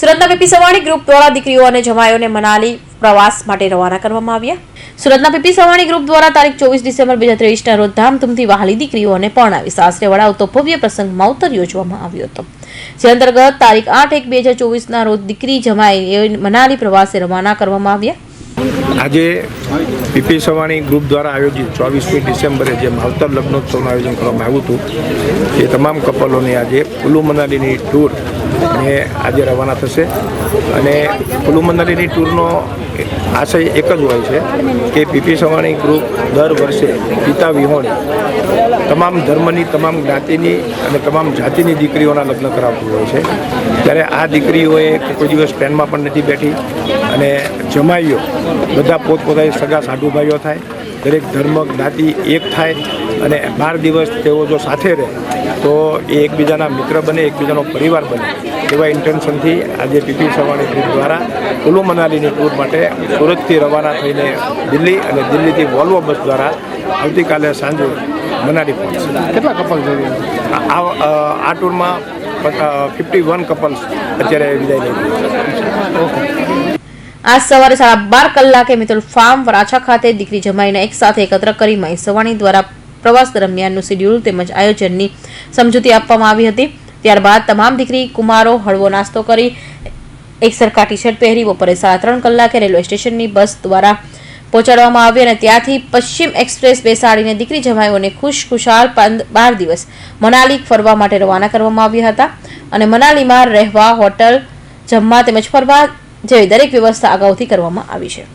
સુરતના PP Savani group દ્વારા દીકરીઓ અને જમાઈઓને મનાલી પ્રવાસ માટે રવાના કરવામાં આવ્યા. સુરતના પીપી સવાણી ગ્રુપ દ્વારા તારીખ ચોવીસ ડિસેમ્બર બે હજાર ત્રેવીસના રોજ ધામધૂમથી વહાલી દીકરીઓને પરણાવી સાસરે વળાવતો ભવ્ય પ્રસંગ માવતર યોજવામાં આવ્યો હતો. જે અંતર્ગત તારીખ આઠ એક બે હજાર ચોવીસના રોજ દીકરી જમાઈ મનાલી પ્રવાસે રવાના કરવામાં આવ્યા. આજે પીપી સવાણી ગ્રુપ દ્વારા આયોજિત ચોવીસમી ડિસેમ્બરે જે માવતર લગ્નોત્સવનું આયોજન કરવામાં આવ્યું હતું, એ તમામ કપલોની આજે કુલુ મનાલીની ટૂર એ આજે રવાના થશે. અને કુલુ મનાલીની ટૂરનો આશય એક જ હોય છે કે પીપી સવાણી ગ્રુપ દર વર્ષે પિતા વિહોણી તમામ ધર્મની, તમામ જ્ઞાતિની અને તમામ જાતિની દીકરીઓના લગ્ન કરાવતું હોય છે. ત્યારે આ દીકરીઓએ કોઈ દિવસ ટ્રેનમાં પણ નથી બેઠી અને જમાઈઓ બધા પોતપોતાની સગા સાઢુભાઈઓ થાય દરેક ધર્મ જ્ઞાતિ એક થાય અને બાર દિવસ તેઓ જો સાથે રહે તો એ એકબીજાના મિત્ર બને એકબીજાનો પરિવાર બને એવા ઇન્ટેન્શનથી આજે પીપી સવાણી ટ્રીપ દ્વારા કુલુ મનાલીની ટૂર માટે સુરતથી રવાના થઈને દિલ્હી અને દિલ્હીથી વોલ્વો બસ દ્વારા આવતીકાલે સાંજે મનાલી પહોંચશે. કેટલા કપલ જોઈએ આ ટૂરમાં ફિફ્ટી વન કપલ્સ અત્યારે વિદાય લઈ છે. આજ સવારે સાડા બાર કલાકે મિતુલ ફાર્મ વરાછા ખાતે દીકરી જમાઈને એક સાથે એકત્ર કરી મહી સવાણી દ્વારા પ્રવાસ દરમિયાનનું શેડ્યુલ તેમજ આયોજનની સમજૂતી આપવામાં આવી હતી. ત્યારબાદ તમામ દીકરી, કુમારો, હળવો નાસ્તો કરી, એક સરખા ટી શર્ટ પહેરી, બપોરે સાડા ત્રણ કલાકે રેલવે સ્ટેશનની બસ દ્વારા પહોંચાડવામાં આવી અને ત્યાંથી પશ્ચિમ એક્સપ્રેસ બેસાડીને દીકરી જમાઈઓને ખુશ ખુશાલ બાર દિવસ મનાલી ફરવા માટે રવાના કરવામાં આવ્યા હતા. અને મનાલીમાં રહેવા, હોટલ, જમવા તેમજ ફરવા જેવી દરેક વ્યવસ્થા અગાઉથી કરવામાં આવી છે.